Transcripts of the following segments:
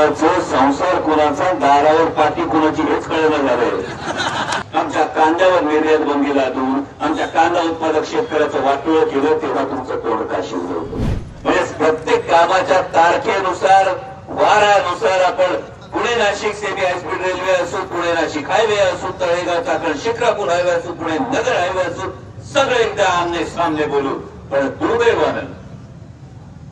कुणाचं संसार कुणाचा दारावर पाठी कुणाची हेच कळलं झालंय आमच्या कांद्यावर निर्यात बंदी लादून आमच्या कांदा उत्पादक शेतकऱ्याचं वाटोळ केलं तेव्हा तुमचं तोंड का शिवलं म्हणजे प्रत्येक कामाच्या तारखेनुसार वारानुसार आपण Pune Nashik semi high speed railway असो पुणे नाशिक हायवे असो तळेगाव चाकण शिक्रापूर हायवे असो पुणे नगर हायवे असो सगळे एकदा आमने सामने बोलू. पण दुर्दैवानं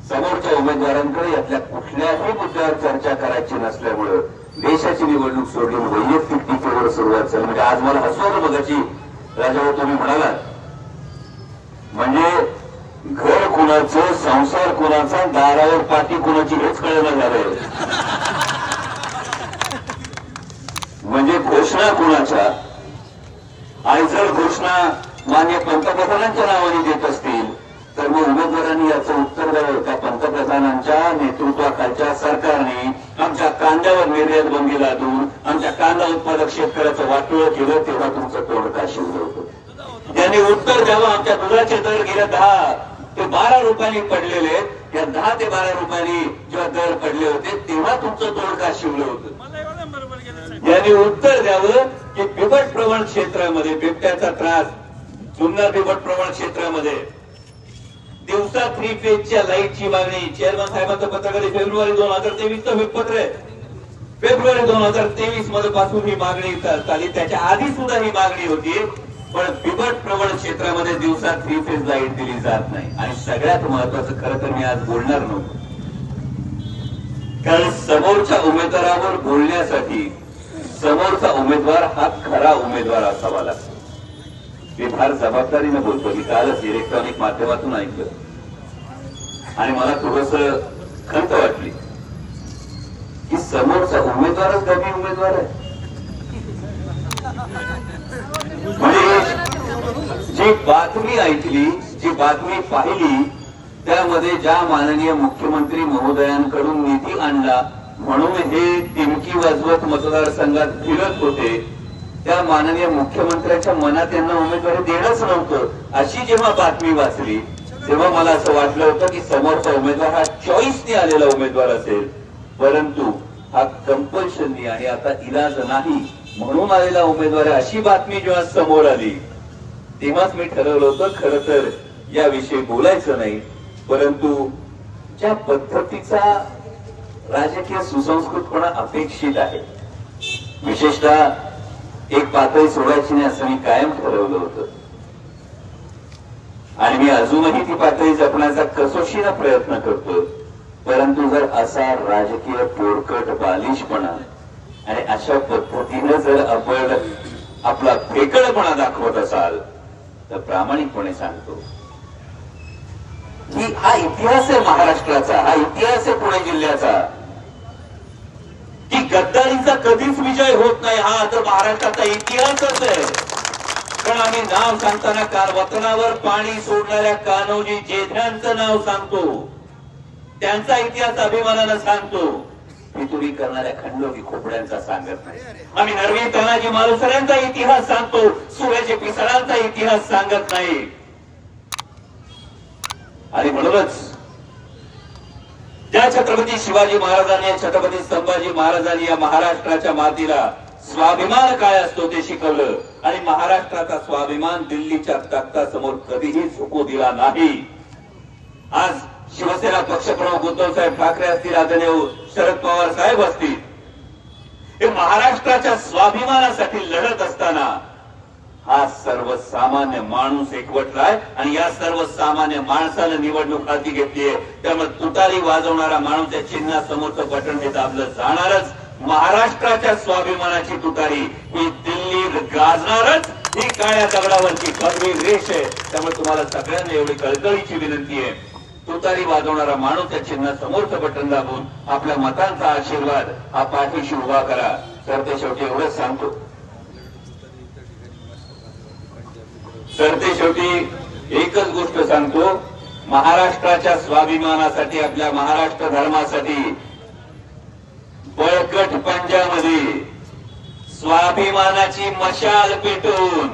समोरच्या उमेदवारांकडे यातल्या कुठल्याही मुद्द्यावर चर्चा करायची नसल्यामुळं देशाची निवडणूक सोडून वैयक्तिक टीकेवर सुरुवात झाली. म्हणजे आज मला हसवलं बघायची राजाभाऊ तुम्ही म्हणाला म्हणजे घर कुणाचं संसार कुणाचा दारावर पाठी कुणाची हेच कळलं झालंय. म्हणजे घोषणा कुणाच्या? आणि जर घोषणा मान्य पंतप्रधानांच्या नावाने देत सर्व उमेदवारांनी याचं उत्तर द्यावं. त्या पंतप्रधानांच्या नेतृत्वाखालच्या सरकारने आमच्या कांद्यावर निर्यात बंदी लादून आमच्या कांदा उत्पादक शेतकऱ्याचं वाटोळ केलं तेव्हा तुमचं तोंड का शिवलं होतं? त्यांनी उत्तर द्यावं आमच्या दुधाचे दर गेल्या दहा ते बारा रुपयांनी पडलेले. या दहा ते बारा रुपयांनी जेव्हा दर पडले होते तेव्हा तुमचं तोंड का शिवलं होतं? यांनी उत्तर द्यावं की बिबट प्रवण क्षेत्रामध्ये बिबट्याचा त्रास जुन्नर बिबट प्रवण क्षेत्रामध्ये दिवसा थ्री फेजच्या लाईटची मागणी. चेअरमन साहेबांचं पत्रकार फेब्रुवारी दोन हजार तेवीस चं पत्र आहे. फेब्रुवारी दोन हजार तेवीसमध्ये पासून ही मागणी चालली त्याच्या आधी सुद्धा ही मागणी होती. पण बिबट प्रवण क्षेत्रामध्ये दिवसा थ्री फेज लाइट दिली जात नाही. आणि सगळ्यात महत्वाचं खरं तर मी आज बोलणार नव्हतो. कारण समोरच्या उमेदवारावर बोलण्यासाठी समोरचा उमेदवार हा खरा उमेदवार असावा लागतो. मी फार जबाबदारीने बोलतो. मी कालच इलेक्ट्रॉनिक माध्यमातून ऐकलं. आणि मला थोडस खंत वाटली. की समोरचा उमेदवारच कमी उमेदवार आहे. म्हणजे जी बातमी ऐकली जी बातमी पाहिली त्यामध्ये ज्या माननीय मुख्यमंत्री महोदयांकडून निधी आणला म्हणून हे टिमकी वाजवत मतदारसंघात फिरत होते त्या माननीय मुख्यमंत्र्यांच्या मनात यांना उमेदवारी देणंच नव्हतं. अशी जेव्हा बातमी वाचली तेव्हा मला असं वाटलं होतं की समोरचा उमेदवार हा चॉईसने आलेला उमेदवार असेल. परंतु हा कंपल्शननी आणि आता इलाज नाही म्हणून आलेला उमेदवार अशी बातमी जेव्हा समोर आली तेव्हाच मी ठरवलं होतं खरं तर याविषयी बोलायचं नाही. परंतु ज्या पद्धतीचा राजकीय सुसंस्कृतपणा अपेक्षित आहे विशेषतः एक पातळी सोडायची नाही असं मी कायम ठरवलं होतं. आणि मी अजूनही ती पातळी जपण्याचा कसोशीनं प्रयत्न करतो परंतु जर असा राजकीय पोरकट बालिशपणा आणि अशा पद्धतीनं जर आपण आपला फेकळपणा दाखवत असाल तर प्रामाणिकपणे सांगतो की हा इतिहास आहे महाराष्ट्राचा हा इतिहास आहे पुणे जिल्ह्याचा. गद्दारीचा कधीच विजय होत नाही. हा तर महाराष्ट्राचा इतिहासच आहे. पण आम्ही नाव सांगताना काल वतनावर पाणी सोडणाऱ्या कान्होजी जेध्यांचं नाव सांगतो. त्यांचा इतिहास अभिमानानं सांगतो. फितुरी करणाऱ्या खंडोबी खोपड्यांचा सांगत नाही. आम्ही नरवी तानाजी मालुसऱ्यांचा इतिहास सांगतो. सूर्याचे पिसळांचा इतिहास सांगत नाही. आणि म्हणूनच ज्या छत्रपती शिवाजी महाराजांनी छत्रपती संभाजी महाराजांनी या महाराष्ट्राच्या मातीला स्वाभिमान काय असतो ते शिकवलं. आणि महाराष्ट्राचा स्वाभिमान दिल्लीच्या तख्तासमोर कधीही झुकू दिला नाही. आज शिवसेना पक्षप्रमुख उद्धव साहेब ठाकरे असतील आदरणीय शरद पवार साहेब असतील. हे महाराष्ट्राच्या स्वाभिमानासाठी लढत असताना हा सर्वसामान्य माणूस एकवटलाय आणि या सर्वसामान्य माणसानं निवडणूक हाती घेतलीये त्यामुळे तुतारी वाजवणारा माणूस या चिन्हासमोरचं बटन हे दाबलं जाणारच. महाराष्ट्राच्या स्वाभिमानाची तुतारी. ही दिल्ली गाजणारच. ही काळ्या दगडावरची भगवी रेष आहे. त्यामुळे तुम्हाला सगळ्यांना एवढी कळकळीची विनंती आहे. तुतारी वाजवणारा माणूस त्या चिन्ह समोरचं बटन दाबून आपल्या मतांचा आशीर्वाद हा पाठीशी उभा करा. तर ते शेवटी एवढंच सांगतो. तर ते शेवटी एकच गोष्ट सांगतो महाराष्ट्राच्या स्वाभिमानासाठी आपल्या महाराष्ट्र धर्मासाठी बळकट पंजामध्ये स्वाभिमानाची मशाल पेटून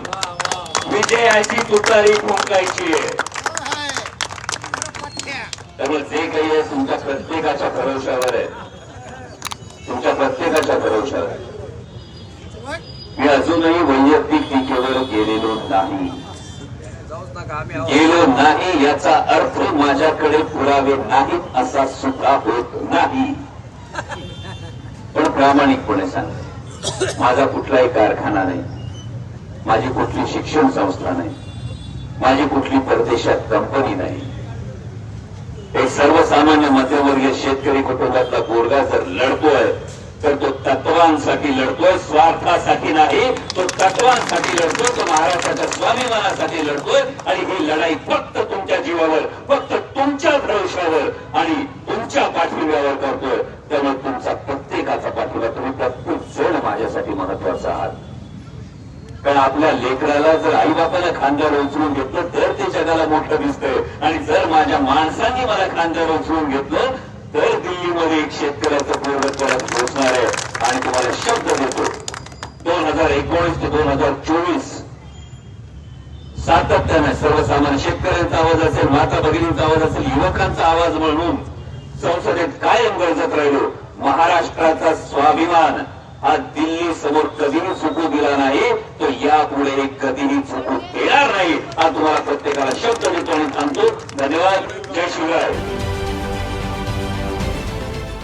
विजयाची तुतारी फुंकायची आहे. त्यामुळे जे काही आहे तुमच्या प्रत्येकाच्या भरोशावर आहे. तुमच्या प्रत्येकाच्या भरोशावर आहे. मी अजूनही वैयक्तिक टीकेवर गेलेलो नाही. गेलो नाही याचा अर्थ माझ्याकडे पुरावे नाहीत असा सुद्धा होत नाही. पण प्रामाणिकपणे सांग माझा कुठलाही कारखाना नाही. माझी कुठली शिक्षण संस्था नाही. माझी कुठली परदेशात कंपनी नाही. एक सर्वसामान्य मध्यमवर्गीय शेतकरी कुटुंबातला पोरगा जर लढतोय तर तो तत्वांसाठी लढतोय स्वार्थासाठी नाही तो तत्वांसाठी लढतोय तो महाराष्ट्राच्या स्वाभिमानासाठी लढतोय. आणि ही लढाई फक्त तुमच्या जीवावर फक्त तुमच्या भविष्यावर आणि तुमच्या पाठिंब्यावर करतोय. त्यामुळे तुमचा प्रत्येकाचा पाठिंबा तुम्ही प्रत्येक जण माझ्यासाठी महत्त्वाचा आहात. कारण आपल्या लेकराला जर आई बापाला खांद्यावर उचलून घेतलं तर ते जगाला मोठं दिसतंय. आणि जर माझ्या माणसांनी मला खांद्यावर उचलून घेतलं तर दिल्लीमध्ये एक शेतकऱ्याचं पूर्ण करत पोहोचणार आहे आणि तुम्हाला शब्द देतो. दोन हजार एकोणीस ते दोन हजार चोवीस सातत्याने सर्वसामान्य शेतकऱ्यांचा आवाज असेल माता भगिनींचा आवाज असेल युवकांचा आवाज म्हणून संसदेत कायम गरजत राहिलो. महाराष्ट्राचा स्वाभिमान हा दिल्ली समोर कधीही चुकू